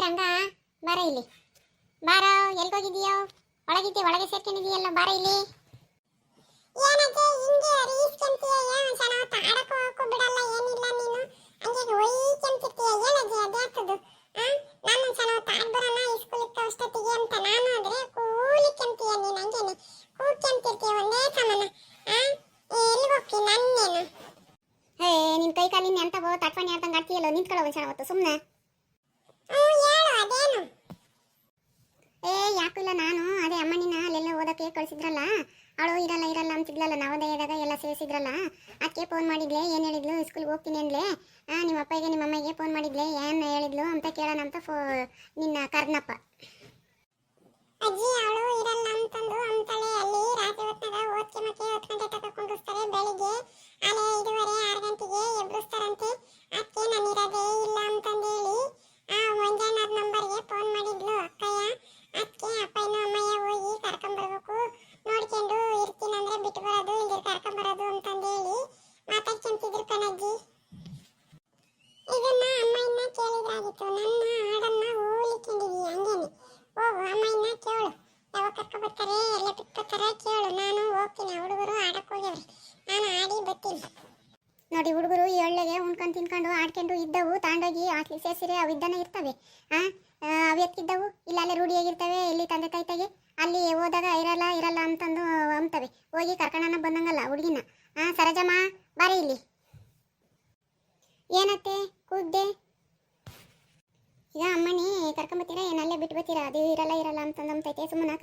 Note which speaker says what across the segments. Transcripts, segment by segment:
Speaker 1: ರಂಗ? ಬಾರ ಇಲ್ಲಿ. ಬಾರ ಎಲ್ಗೋಗಿದೀಯೋ ಒಳಗಿದ್ದೆ ಒಳಗೆ ಸೇರ್ಕೊಂಡಿದೀಯಲ್ಲ ಬಾರ ಇಲ್ಲಿ. ಏನಕ್ಕೆ ಹಿಂಗೆ ರೀಸ್ಕೊಂತೀಯ ಏನು ಚೆನ್ನಾಗಿ ಆಡಕ್ಕೂ ಹೋಗಕ್ಕೂ ಬಿಡಲ್ಲ ಏನಿಲ್ಲ ನೀನು? ಹಂಗೆ ಒಯ್ಕೊಂತಿರ್ತೀಯ ಏನಜ್ಜಿ ಅದ್ಯಾಕದು ಆ? ನಾನು ಚೆನ್ನಾಗಿ ಆಡ್ ಬರೋಣ ಇಸ್ಕೂಲಿಗೆ ಅಷ್ಟೊತ್ತಿಗೆ ಅಂತ ನಾನು ಆದ್ರೆ ಕೂಲಿಕ್ಕಂತೀಯ ನೀನು ಹಂಗೇನೆ? ಕೂಗ್ಕೊಂತಿರ್ತೀಯ ಒಂದೇ ಸಮಾನ? ಆ? ಎಲ್ಲಿ ಹೋಗ್ತಿ ನನ್ನೇನು? ಹೇ ನಿನ್ ಕೈ ಕಾಲಿನ ಅಂತ ತಟ್ಪಣಿ ಆಡ್ದಂಗೆ ಆಡ್ತೀಯಲ್ಲ ನಿಂತ್ಕೊಳ್ಳೋ ಒಂದ್ಸಲ ಹೊತ್ತು ಸುಮ್ಮನೆ ಹೇಳು ಅದೇನು ಯಾಕಿಲ್ಲ ನಾನು. ಅದೇ ಅಮ್ಮನಿನ ಅಲ್ಲೆಲ್ಲ ಓದಕ್ಕೆ ಕಳಿಸಿದ್ರಲ್ಲ. ಅವಳು ಇರಲ್ಲ ಇರಲ್ಲ ಅಂತಿದ್ಲಲ್ಲ ನವೋದಯದಾಗ ಎಲ್ಲ ಸೇರಿಸಿದ್ರಲ್ಲ. ಅದಕ್ಕೆ ಫೋನ್ ಮಾಡಿದ್ಲೆ, ಏನು ಹೇಳಿದ್ಲು? ಸ್ಕೂಲ್ಗೆ ಹೋಗ್ತೀನಿ ಅಂದ್ಲೆ. ನಿಮ್ಮ ಅಪ್ಪಗೆ, ನಿಮ್ಮ ಅಮ್ಮಗೆ ಫೋನ್ ಮಾಡಿದ್ಲೆ, ಏನು ಹೇಳಿದ್ಲು ಅಂತ ಕೇಳೋಣ ಅಂತ ಫೋ, ನಿನ್ನ ಕರ್ನಪ್ಪ. ಅಜ್ಜಿ, ಅವಳು ಇರಲ್ಲ ಅಂತಂದು ಅಂತಳೆ. ಅಲ್ಲಿ ರಾತ್ರಿ ಹೊತ್ನಾಗ ಓದ್ಕೆ ಮಕ್ಕೆ ಹತ್ತು ಗಂಟೆ ತಕ ಕುಂಡಿಸ್ತಾರೆ ಬೆಳಿಗ್ಗೆ ಅಲೆ ಐದುವರೆ ಆರು ಗಂಟೆಗೆ ಎಬ್ಬಿಸ್ತಾರಂತೆ ಅದಕ್ಕೆ ನಾನು ಇರೋದೇ ಇಲ್ಲ ಅಂತಂದೇಳಿ ಆ ಮಂಜಣ್ಣರ ನಂಬರ್ಗೆ ಫೋನ್ ಮಾಡಿದ್ಲು ಅಕ್ಕಯ್ಯ ಅದಕ್ಕೆ ಅಪ್ಪಯ್ಯನ ಅಮ್ಮಯ್ಯ ಹೋಗಿ ಕರ್ಕೊಂಬರ್ಬೇಕು ನೋಡ್ಕೊಂಡು ಇರ್ತೀನಿ ಅಂದ್ರೆ ಬಿಟ್ಟು ಬರೋದು ಇಲ್ಲಿ ಕರ್ಕೊಂಬರೋದು ಅಂತಂದೇಳಿ ಮಾತಾಡ್ಕೊಂತಿದ್ರು ಕಣಜ್ಜಿ ಇದನ್ನ ಅಮ್ಮಯ್ಯನ ಕೇಳಿದ್ರಾಗಿತ್ತು ನನ್ನ ಹಾಡನ್ನ ಹೋಲಿಕೊಂಡಿದೀಯ ಹಂಗೇನೆ ಹೋಗು ಅಮ್ಮಯ್ಯನ ಕೇಳು ಯಾವಾಗ ಕರ್ಕೊಬರ್ತಾರೆ ಎಲ್ಲ ಬಿಟ್ಕೊತಾರೆ ಕೇಳು ನಾನು ಹೋಗ್ತೀನಿ ಹುಡುಗರು ಆಡಕ್ಕೆ ಹೋಗ್ಯವ್ರಿ ನಾನು ಆಡಿ ಬರ್ತೀನಿ ನೋಡಿ ಹುಡುಗರು ಎಳ್ಳೆಗೆ ಉಣ್ಕೊಂಡು ತಿನ್ಕೊಂಡು ಆಡ್ಕೊಂಡು ಇದ್ದವು, ತಾಂಡೋಗಿ ಆಟ್ಲಿ ಸೇರಿಸಿರೆ ಅವು ಇದ್ದಾನೆ ಇರ್ತವೆ. ಆ ಅವು ಎತ್ತಿದ್ದವು ಇಲ್ಲ, ಅಲ್ಲೇ ರೂಢಿಯಾಗಿರ್ತವೆ. ಇಲ್ಲಿ ತಂದೆ ತಾಯ್ತಾಗೆ ಅಲ್ಲಿ ಹೋದಾಗ ಇರಲ್ಲ ಇರಲ್ಲ ಅಂತಂದು ಅಂತವೆ ಹೋಗಿ ಕರ್ಕೊಂಡನ ಬಂದಂಗಲ್ಲ ಹುಡುಗಿನ. ಆ, ಸರಜಮ್ಮ, ಬಾರಿ ಇಲ್ಲಿ. ಏನತ್ತೆ ಕೂದ್ದೆ ಈಗ ಅಮ್ಮನಿ ಕರ್ಕೊಂಬತ್ತೀರಾ? ಏನಲ್ಲೇ ಬಿಟ್ಟು ಬರ್ತೀರಾ ಅದು ಇರಲ್ಲ ಇರಲ್ಲ ಅಂತಂದಂತೈತೆ ಸುಮ್ಮನೆ ಕರ್ಕೊಂಬರ್ರಿ ಅವು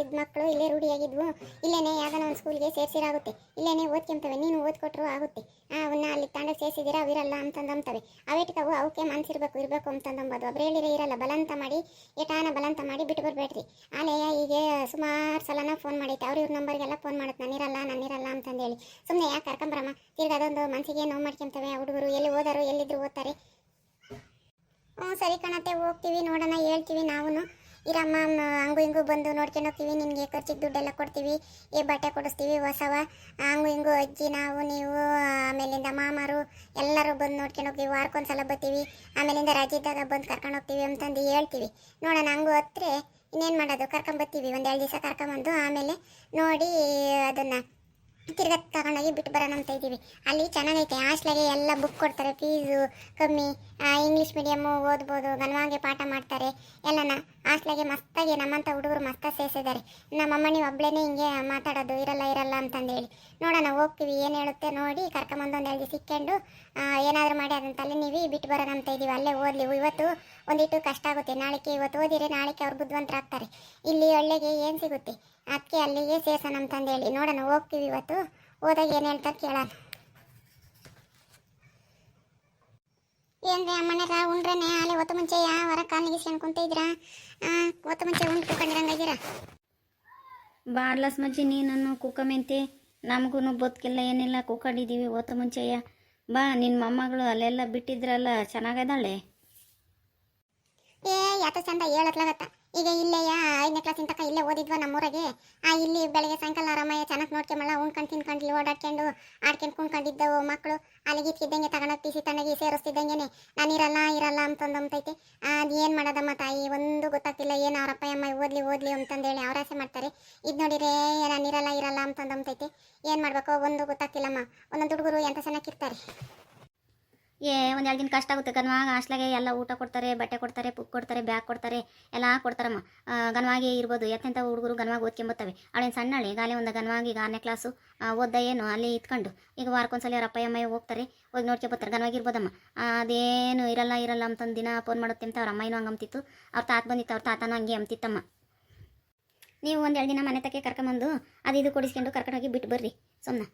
Speaker 1: ತಾಯಿ ಮೇಲಿದ್ದ ಮಕ್ಕಳು ಇಲ್ಲೇ ರೂಢಿಯಾಗಿದ್ವು. ಇಲ್ಲೇನೆ ಯಾವ್ದಾನ ಒಂದು ಸ್ಕೂಲ್ಗೆ ಸೇರಿಸಿರಾಗುತ್ತೆ. ಇಲ್ಲೇನೆ ಓದ್ಕೊಂತವೆ, ನೀನು ಓದ್ಕೊಟ್ರು ಆಗುತ್ತೆ. ಅವನ್ನ ಅಲ್ಲಿ ತಾಂಡ ಸೇರಿಸಿದಿರಾ ಅವಿರಲ್ಲ ಅಂತಂದಂತವೆ ಅವೇಟಿಕವು ಅವಕ್ಕೆ ಮನಸ್ಸಿರ್ಬೇಕು ಇರಬೇಕು ಅಂತಂದಂಬೋದು ಒಬ್ರು ಹೇಳಿದ್ರೆ ಇರಲ್ಲ, ಬಲಂತ ಮಾಡಿ, ಏಟಾನ ಬಲಂತ ಮಾಡಿ ಬಿಟ್ಟು ಬರಬೇಡ್ರಿ. ಆಲೆಯ ಹೀಗೆ ಸುಮಾರು ಸಲನ ಫೋನ್ ಮಾಡೈತೆ. ಅವ್ರ ಇವ್ರ ನಂಬರ್ಗೆಲ್ಲ ಫೋನ್ ಮಾಡುತ್ತೆ ನಾನಿರಲ್ಲ ನಾನಿರಲ್ಲ ಅಂತಂದೇಳಿ. ಸುಮ್ಮನೆ ಯಾಕೆ ಕರ್ಕೊಂಬರಮ್ಮ ತಿರ್ಗಿ ಅದೊಂದು ಮನಸ್ಸಿಗೆ ನೋವು ಮಾಡ್ಕೊಂತವೆ. ಹುಡುಗರು ಎಲ್ಲಿ ಓದಾರು, ಎಲ್ಲಿದ್ರು ಓದ್ತಾರೆ. ಹ್ಞೂ ಸರಿ ಕಣತೆ, ಹೋಗ್ತೀವಿ, ನೋಡೋಣ, ಹೇಳ್ತೀವಿ ನಾವು ಇರಮ್ಮ ಹಂಗು ಹಿಂಗು ಬಂದು ನೋಡ್ಕೊಂಡು ಹೋಗ್ತೀವಿ, ನಿನಗೆ ಖರ್ಚಿಗೆ ದುಡ್ಡೆಲ್ಲ ಕೊಡ್ತೀವಿ, ಏ ಬಟ್ಟೆ ಕೊಡಿಸ್ತೀವಿ, ಹೊಸವ. ಹಂಗು ಹಿಂಗು ಅಜ್ಜಿ, ನಾವು, ನೀವು, ಆಮೇಲಿಂದ ಮಾಮಾರು, ಎಲ್ಲರೂ ಬಂದು ನೋಡ್ಕೊಂಡು ಹೋಗ್ತೀವಿ, ವಾರಕ್ಕೊಂದ್ಸಲ ಬರ್ತೀವಿ, ಆಮೇಲಿಂದ ರಜೆ ಇದ್ದಾಗ ಬಂದು ಕರ್ಕೊಂಡು ಹೋಗ್ತೀವಿ ಅಂತಂದು ಹೇಳ್ತೀವಿ. ನೋಡೋಣ ಹಂಗು ಹತ್ತರೆ ಇನ್ನೇನು ಮಾಡೋದು? ಕರ್ಕೊಂಬರ್ತೀವಿ ಒಂದು ಎರಡು ದಿವಸ ಕರ್ಕೊಂಬಂದು, ಆಮೇಲೆ ನೋಡಿ ಅದನ್ನು ತಿರ್ಗಾ ತಗೊಂಡೋಗಿ ಬಿಟ್ಟು ಬರೋಣ ಅಂತ ಇದ್ದೀವಿ. ಅಲ್ಲಿ ಚೆನ್ನಾಗೈತೆ ಹಾಸ್ಟ್ಲಾಗೆ ಎಲ್ಲ ಬುಕ್ ಕೊಡ್ತಾರೆ, ಫೀಸು ಕಮ್ಮಿ ಇಂಗ್ಲೀಷ್ ಮೀಡಿಯಮ್ಮು ಓದ್ಬೋದು, ಗನ್ವಾಗೆ ಪಾಠ ಮಾಡ್ತಾರೆ, ಎಲ್ಲನ. ಹಾಸ್ಟ್ಲಾಗೆ ಮಸ್ತಾಗಿ ನಮ್ಮಂಥ ಹುಡುಗರು ಮಸ್ತಾಗಿ ಸೇರಿಸಿದ್ದಾರೆ. ನಮ್ಮಮ್ಮ ನೀವು ಒಬ್ಳೇನೆ ಹಿಂಗೆ ಮಾತಾಡೋದು, ಇರಲ್ಲ ಇರಲ್ಲ ಅಂತಂದೇಳಿ. ನೋಡೋಣ, ಹೋಗ್ತೀವಿ, ಏನು ಹೇಳುತ್ತೆ ನೋಡಿ ಕರ್ಕೊಂಬಂದು ಒಂದು ಸಿಕ್ಕೊಂಡು ಏನಾದರೂ ಮಾಡಿ ಅದನ್ನ ತಲೆ ನೀವು, ಬಿಟ್ಟು ಬರೋಣ ಅಂತ ಇದ್ದೀವಿ ಅಲ್ಲೇ ಓದಲಿ, ಇವತ್ತು ಒಂದಿಟ್ಟು ಕಷ್ಟ ಆಗುತ್ತೆ. ನಾಳೆಗೆ ಇವತ್ತು ಓದಿರಿ ನಾಳೆಗೆ ಅವ್ರು ಬುದ್ಧಿವಂತರಾಗ್ತಾರೆ. ಇಲ್ಲಿ ಒಳ್ಳೆಗೆ ಏನು ಸಿಗುತ್ತೆ? ಅದಕ್ಕೆ ಅಲ್ಲಿಗೆ ಸೇರ್ಸೋಣ ಅಂತಂದೇಳಿ. ನೋಡೋಣ, ಹೋಗ್ತೀವಿ ಇವತ್ತು. ಹೋದಾಗ ಏನು ಹೇಳ್ತಾರೆ ಕೇಳೋಣ. ಏನ್ರಿ ಅಮ್ಮನೆಲ್ಲ ಉಂಡ್ರನೆ ಅಲ್ಲಿ ಹೊತ್ತು ಮುಂಚೆ ಯಾವ ಹೊರ ಕಾಲಿಗೆ ನಿಗಿಸ್ಕೊಂಡು ಇದ್ದೀರಾ? ಹೊತ್ತು ಮುಂಚೆ ಉಂಡು ಕುಕ್ಕಂಡಿರಂಗಾಗಿರ
Speaker 2: ಬಾರ್ಲಸ್ ಮಜ್ಜಿ ನೀನನ್ನು ಕುಕ್ಕಮೆಂತಿ ನಮಗೂ ಬದುಕಿಲ್ಲ ಏನಿಲ್ಲ ಕುಕ್ಕಡಿದ್ದೀವಿ ಓತ ಮುಂಚೆಯ ಬಾ ನಿನ್ನ ಮೊಮ್ಮಗಳು ಅಲ್ಲೆಲ್ಲ ಬಿಟ್ಟಿದ್ರಲ್ಲ ಚೆನ್ನಾಗದಾಳೆ
Speaker 1: ಏ ಯಾತ ಚಂದ ಹೇಳತ್ಲಾಗತ್ತ. ಈಗ ಇಲ್ಲೆಯ? ಐದನೇ ಕ್ಲಾಸಿನ ತನಕ ಇಲ್ಲೇ ಓದಿದ್ವ ನಮ್ಮೂರಾಗೆ? ಆ, ಇಲ್ಲಿ ಬೆಳಗ್ಗೆ ಸಾಯಂಕಾಲ ಆರಾಮಯ್ಯ ಚೆನ್ನಾಗಿ ನೋಡ್ಕೊಂಬಲ್ಲ, ಉಣ್ಕೊಂಡು ತಿನ್ಕೊಂಡು ಓಡಾಡ್ಕೊಂಡು, ಆಡ್ಕೊಂಡು ಕುಣ್ಕೊಂಡಿದ್ದವು ಮಕ್ಕಳು ಅಲ್ಲಿಗೆ ಇದ್ದಂಗೆ ತಗೊಂಡೋಗಿ ಸಿ ತಣ್ಣಗೆ ಸೇರಿಸ್ತಿದ್ದಂಗೆನೆ, ನಾನು ಇರಲ್ಲ ಇರಲ್ಲ ಅಂತಂದಂತೈತೆ. ಅದು ಏನು ಮಾಡೋದಮ್ಮ ತಾಯಿ? ಒಂದು ಗೊತ್ತಾಗ್ತಿಲ್ಲ ಏನು ಅವರಪ್ಪ ಅಮ್ಮ, ಓದ್ಲಿ ಓದ್ಲಿ ಅಂತಂದೇಳಿ ಅವ್ರ ಆಸೆ ಮಾಡ್ತಾರೆ. ಇದು ನೋಡಿದ್ರೆ ನಾನು ಇರಲ್ಲ ಇರಲ್ಲ ಅಂತಂದಂತೈತೆ. ಏನು ಮಾಡಬೇಕು? ಒಂದು ಗೊತ್ತಾಗ್ತಿಲ್ಲಮ್ಮ. ಒಂದೊಂದು ಹುಡುಗರು ಎಂಥ ಚೆನ್ನಾಗಿರ್ತಾರೆ
Speaker 2: ಏ, ಒಂದು ಎರಡು ದಿನ ಕಷ್ಟ ಆಗುತ್ತೆ ಗನ್ವಾಗ ಹಾಸ್ಲಾಗೆ ಎಲ್ಲ ಊಟ ಕೊಡ್ತಾರೆ, ಬಟ್ಟೆ ಕೊಡ್ತಾರೆ, ಪುಕ್ ಕೊಡ್ತಾರೆ, ಬ್ಯಾಗ್ ಕೊಡ್ತಾರೆ, ಎಲ್ಲ ಕೊಡ್ತಾರಮ್ಮ. ಗನ್ವಾಗೆ ಇರ್ಬೋದು. ಎತ್ತೆಂಥ ಹುಡುಗರು ಗನ್ವಾಗಿ ಓದ್ಕೊಂಬತ್ತವೆ. ಅವಳೇನು ಸಣ್ಣಳಿ ಈಗಾಗಲೇ ಒಂದು ಗನ್ವಾಗಿ ಈಗ ಆರನೇ ಕ್ಲಾಸು ಓದ್ದ ಏನು, ಅಲ್ಲಿ ಇತ್ಕೊಂಡು. ಈಗ ವಾರಕ್ಕೊಂದ್ಸಲ ಅವ್ರ ಅಪ್ಪ ಅಮ್ಮ ಹೋಗ್ತಾರೆ. ಹೋಗಿ ನೋಡ್ಕೊಬತ್ತಾರೆ. ಗನ್ವಾಗಿ ಇರ್ಬೋದಮ್ಮ. ಅದೇನು ಇರಲ್ಲ ಇರಲ್ಲ ಅಂತಂದು ದಿನ ಫೋನ್ ಮಾಡುತ್ತೆ ಅಂತ ಅವ್ರ ಅಮ್ಮನೂ ಹಂಗೆ ಅಂತಿತ್ತು ಅವ್ರ ತಾತ ಬಂದಿತ್ತು, ಅವ್ರ ತಾತನೂ ಹಂಗೆ ಅಂತಿತ್ತಮ್ಮ ನೀವು ಒಂದು ಎರಡು ದಿನ ಮನೆ ತಕ್ಕೆ ಕರ್ಕೊಂಬಂದು, ಅದು ಇದು ಕೊಡಿಸ್ಕೊಂಡು ಕರ್ಕೊಂಡೋಗಿ ಬಿಟ್ಟು ಬರ್ರಿ. ಸುಮ್ಮನೆ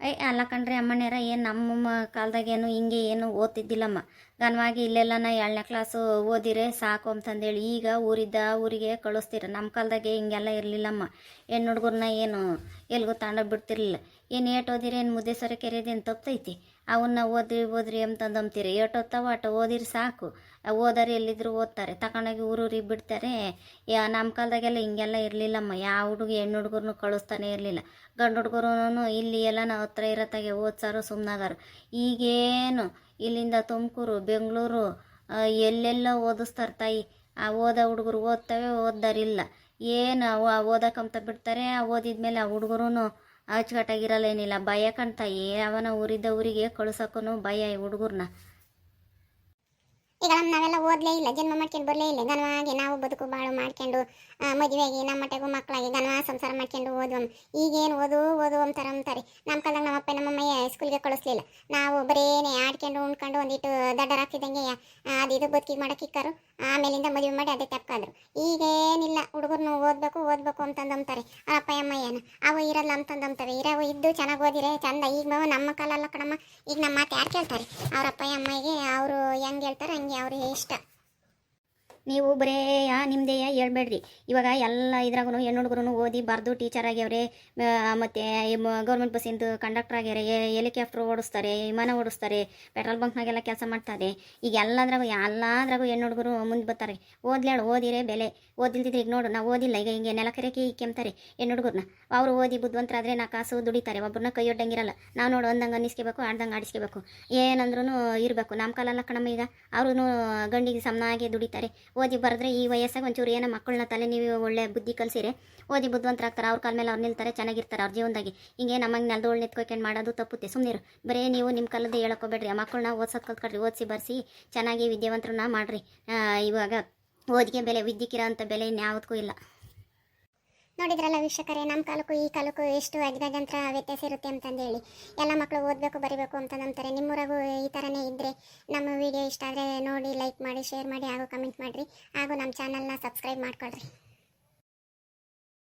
Speaker 2: ಏ, ಅಲ್ಲ ಕಣ್ರಿ ಅಮ್ಮನೇರ, ಏನು ನಮ್ಮ ಕಾಲದಾಗೇನು ಹಿಂಗೆ ಏನು ಓದ್ತಿದ್ದಿಲ್ಲಮ್ಮ. ಘನವಾಗಿ ಇಲ್ಲೆಲ್ಲ ನಾ ಏಳನೇ ಕ್ಲಾಸು ಓದಿರೆ, ಸಾಕು ಅಂತಂದೇಳಿ ಈಗ ಊರಿದ್ದ ಊರಿಗೆ ಕಳಿಸ್ತೀರ. ನಮ್ಮ ಕಾಲದಾಗೆ ಹಿಂಗೆಲ್ಲ ಇರಲಿಲ್ಲಮ್ಮ. ಹೆಣ್ಣು ಹುಡುಗರನ್ನ ಏನು ಎಲ್ಗೂ ತಾಂಡ ಬಿಡ್ತಿರ್ಲಿಲ್ಲ. ಏನು ಏಟ್ ಓದಿರಿ ಏನು ಮುದ್ದೆ ಸರ ಕೆರೆಯೋದೇನು ತಪ್ಪೈತಿ ಅವನ್ನ ಓದ್ರಿ ಓದ್ರಿ ಅಂತಂದಂತೀರಿ ಏಟ್ ಓದ್ತಾವ ಅಟ ಓದಿರಿ ಸಾಕು. ಓದಾರಿ ಎಲ್ಲಿದ್ರು ಓದ್ತಾರೆ. ತಗೊಂಡೋಗಿ ಊರೂರಿಗೆ ಬಿಡ್ತಾರೆ. ಯಾ ನಮ್ಮ ಕಾಲದಾಗೆಲ್ಲ ಹಿಂಗೆಲ್ಲ ಇರಲಿಲ್ಲಮ್ಮ. ಯಾವ ಹುಡುಗ ಹೆಣ್ಣು ಹುಡುಗರನ್ನು ಕಳಿಸ್ತಾನೆ ಇರಲಿಲ್ಲ. ಗಂಡು ಹುಡುಗರು ಇಲ್ಲಿ ಎಲ್ಲ ನಾವು ಹತ್ರ ಇರತ್ತಾಗೆ ಓದ್ಸಾರು ಸುಮ್ಮನಾಗಾರು ಈಗೇನು ಇಲ್ಲಿಂದ ತುಮಕೂರು ಬೆಂಗಳೂರು ಆ, ಎಲ್ಲೆಲ್ಲ ಓದಿಸ್ತಾರೆ ತಾಯಿ. ಆ ಓದೋ ಹುಡುಗರು ಓದ್ತವೆ ಓದ್ದರಿಲ್ಲ. ಏನು ಓದಕ್ಕಂತ ಬಿಡ್ತಾರೆ. ಆ ಓದಿದ್ಮೇಲೆ ಆ ಹುಡುಗರು ಅಚ್ಚುಕಟ್ಟಾಗಿರಲ್ಲ, ಏನಿಲ್ಲ. ಭಯ ಕಾಣ್ತಾಯಿ ಅವನ ಊರಿದ್ದ ಊರಿಗೆ ಕಳ್ಸೋಕ್ಕೂ ಭಯ ಹುಡುಗರ್ನ.
Speaker 1: ಈಗ ನಾವೆಲ್ಲ ಓದಲೇ ಇಲ್ಲ ಜನ್ಮ ಮಾಡ್ಕೊಂಡು ಬರಲೇ ಇಲ್ಲ. ಗನವಾಗಿ ನಾವು ಬದುಕು ಬಾಳು ಮಾಡ್ಕೊಂಡು ಮದುವೆಗೆ, ನಮ್ಮ ಮಟ್ಟೆಗೂ ಮಕ್ಕಳಾಗಿ ಗನವ ಸಂಸಾರ ಮಾಡ್ಕೊಂಡು ಓದುವ. ಈಗೇನು ಓದು ಓದು ಅಂತಾರೆ ಅಂತಾರೆ ನಮ್ಮ ಕಾಲದಾಗ ನಮ್ಮ ಅಪ್ಪ, ನಮ್ಮ ಅಮ್ಮಯ್ಯ ಸ್ಕೂಲ್ಗೆ ಕಳಿಸ್ಲಿಲ್ಲ. ನಾವು ಬರೇನೆ ಆಡ್ಕೊಂಡು, ಉಣ್ಕೊಂಡು, ಒಂದಿಟ್ಟು ದಡ್ಡರಾಗ್ತಿದ್ದಂಗೆ ಅದು ಇದು ಬದುಕಿಗೆ ಮಾಡಕ್ಕಿಕ್ಕರು ಆಮೇಲಿಂದ ಮದುವೆ ಮಾಡಿ ಅದೇ ತಪ್ಪಾದ್ರು. ಈಗೇನಿಲ್ಲ, ಹುಡುಗರ್ನು ಓದಬೇಕು, ಓದ್ಬೇಕು ಅಂತಂದಂತಾರೆ ಅವ್ರ ಅಪ್ಪ ಅಮ್ಮಯ್ಯನ. ಅವು ಇರಲ್ಲ ಇರವು ಇದ್ದು ಚೆನ್ನಾಗಿ ಓದಿರೆ, ಚಂದ. ಈಗ ನಮ್ಮ ಕಾಲ ಅಲ್ಲ ಕಣಮ್ಮ. ಈಗ ನಮ್ಮ ಮಾತು ಯಾರು ಕೇಳ್ತಾರೆ? ಅವ್ರ ಅಪ್ಪ ಅಮ್ಮಗೆ ಅವರು ಹೆಂಗೆ ಹೇಳ್ತಾರೆ ಹಂಗೆ ಅವ್ರಿಗೆ ಇಷ್ಟ.
Speaker 2: ನೀವು ಬರೇ ನಿಮ್ಮದೇಯ ನಿಮ್ಮದೇ ಹೇಳ್ಬೇಡ್ರಿ. ಇವಾಗ ಎಲ್ಲ ಇದ್ರಾಗೂ ಹೆಣ್ಣು ಹುಡುಗರು ಓದಿ ಬರೆದು ಟೀಚರ್ ಆಗ್ಯವ್ರೆ ಮತ್ತು ಗೌರ್ಮೆಂಟ್ ಬಸ್ಸಿಂದು ಕಂಡಕ್ಟರ್ ಆಗ್ಯಾರೆ ಹೆಲಿಕಾಪ್ಟರ್ ಓಡಿಸ್ತಾರೆ, ವಿಮಾನ ಓಡಿಸ್ತಾರೆ ಪೆಟ್ರೋಲ್ ಬಂಕ್ನಾಗೆಲ್ಲ ಕೆಲಸ ಮಾಡ್ತಾರೆ. ಈಗ ಎಲ್ಲದ್ರಾಗೂ ಎಲ್ಲದ್ರಾಗೂ ಹೆಣ್ಣು ಹುಡುಗರು ಮುಂದೆ ಬರ್ತಾರೆ. ಓದ್ಲೇಳು ಓದಿರೇ ಬೆಲೆ. ಓದಿಲ್ದಿದ್ರೆ ಈಗ ನೋಡು, ನಾವು ಓದಿಲ್ಲ, ಈಗ ಹಿಂಗೆ ನೆಲ ಕರೆಕಿ ಕೆಮ್ತಾರೆ ಹೆಣ್ಣು ಹುಡುಗರನ್ನ ಅವರು ಓದಿ ಬುದ್ಧಿವಂತರಾದರೆ ನಾ ಕಾಸು ದುಡಿತಾರೆ ಒಬ್ಬರನ್ನ ಕೈಯೊಡ್ಡಂಗಿರಲ್ಲ ನಾವು ನೋಡು ಒಂದಂಗೆ ಅನ್ನಿಸ್ಕೋಬೇಕು, ಆಡ್ದಂಗೆ ಆಡಿಸ್ಕೋಬೇಕು. ಏನಂದ್ರೂ ಇರಬೇಕು. ನಮ್ಮ ಕಾಲಲ್ಲ ಕಣಮ್ಮ ಈಗ. ಅವರು ಗಂಡಿಗೆ ಸಮನಾಗಿ ದುಡಿತಾರೆ. ಓದಿ ಬರೆದ್ರೆ ಈ ವಯಸ್ಸಾಗಿ ಒಂಚೂರು ಏನೋ ಮಕ್ಕಳನ್ನ ತಲೆ ನೀವು ಒಳ್ಳೆ ಬುದ್ಧಿ ಕಲಿಸಿರೆ, ಓದಿ ಬುದ್ಧಿವಂತರಾಗ್ತಾರೆ. ಅವ್ರ ಕಾಲ ಮೇಲೆ ಅವ್ರು ನಿಲ್ತಾರೆ, ಚೆನ್ನಾಗಿರ್ತಾರೆ ಅವ್ರ ಜೀವನದಾಗಿ. ಹಿಂಗೆ ನಮಗೆ ನೆಲದೋಳು ನಿಂತ್ಕೊಂಡು ಮಾಡೋದು ತಪ್ಪುತ್ತೆ. ಸುಮ್ಮನಿರು ಬರೀ ನೀವು ನಿಮ್ಮ ಕಾಲದ ಹೇಳ್ಕೊಬೇಡ್ರಿ. ಆ ಮಕ್ಕಳನ್ನ ಓದ್ಸೋದು ಕಲ್ತ್ಕೊಳ್ರಿ ಓದಿಸಿ ಬರೆಸಿ ಚೆನ್ನಾಗಿ ವಿದ್ಯಾವಂತರನ್ನ ಮಾಡಿರಿ. ಇವಾಗ ಓದಿಗೆ ಬೆಲೆ ವಿದ್ಯೆಗಿರೋ ಅಂಥ ಬೆಲೆ ಇನ್ಯಾವುದಕ್ಕೂ ಇಲ್ಲ.
Speaker 1: ನೋಡಿದ್ರಲ್ಲ ವೀಕ್ಷಕರೇ ನಮ್ಮ ಕಾಲಕ್ಕೂ ಈ ಕಾಲಕ್ಕೂ ಎಷ್ಟು ಅಜಗಜಂತ್ರ ವ್ಯತ್ಯಾಸ ಇರುತ್ತೆ ಅಂತಂದೇಳಿ. ಎಲ್ಲ ಮಕ್ಕಳು ಓದಬೇಕು, ಬರಿಬೇಕು ಅಂತ ನಂಬ್ತಾರೆ. ನಿಮ್ಮೂರಾಗೂ ಈ ಥರನೇ ಇದ್ದರೆ ನಮ್ಮ ವಿಡಿಯೋ ಇಷ್ಟ ಆದರೆ ನೋಡಿ ಲೈಕ್ ಮಾಡಿ ಶೇರ್ ಮಾಡಿ ಹಾಗೂ ಕಮೆಂಟ್ ಮಾಡಿರಿ ಹಾಗೂ ನಮ್ಮ ಚಾನಲ್ನ ಸಬ್ಸ್ಕ್ರೈಬ್ ಮಾಡ್ಕೊಳ್ರಿ.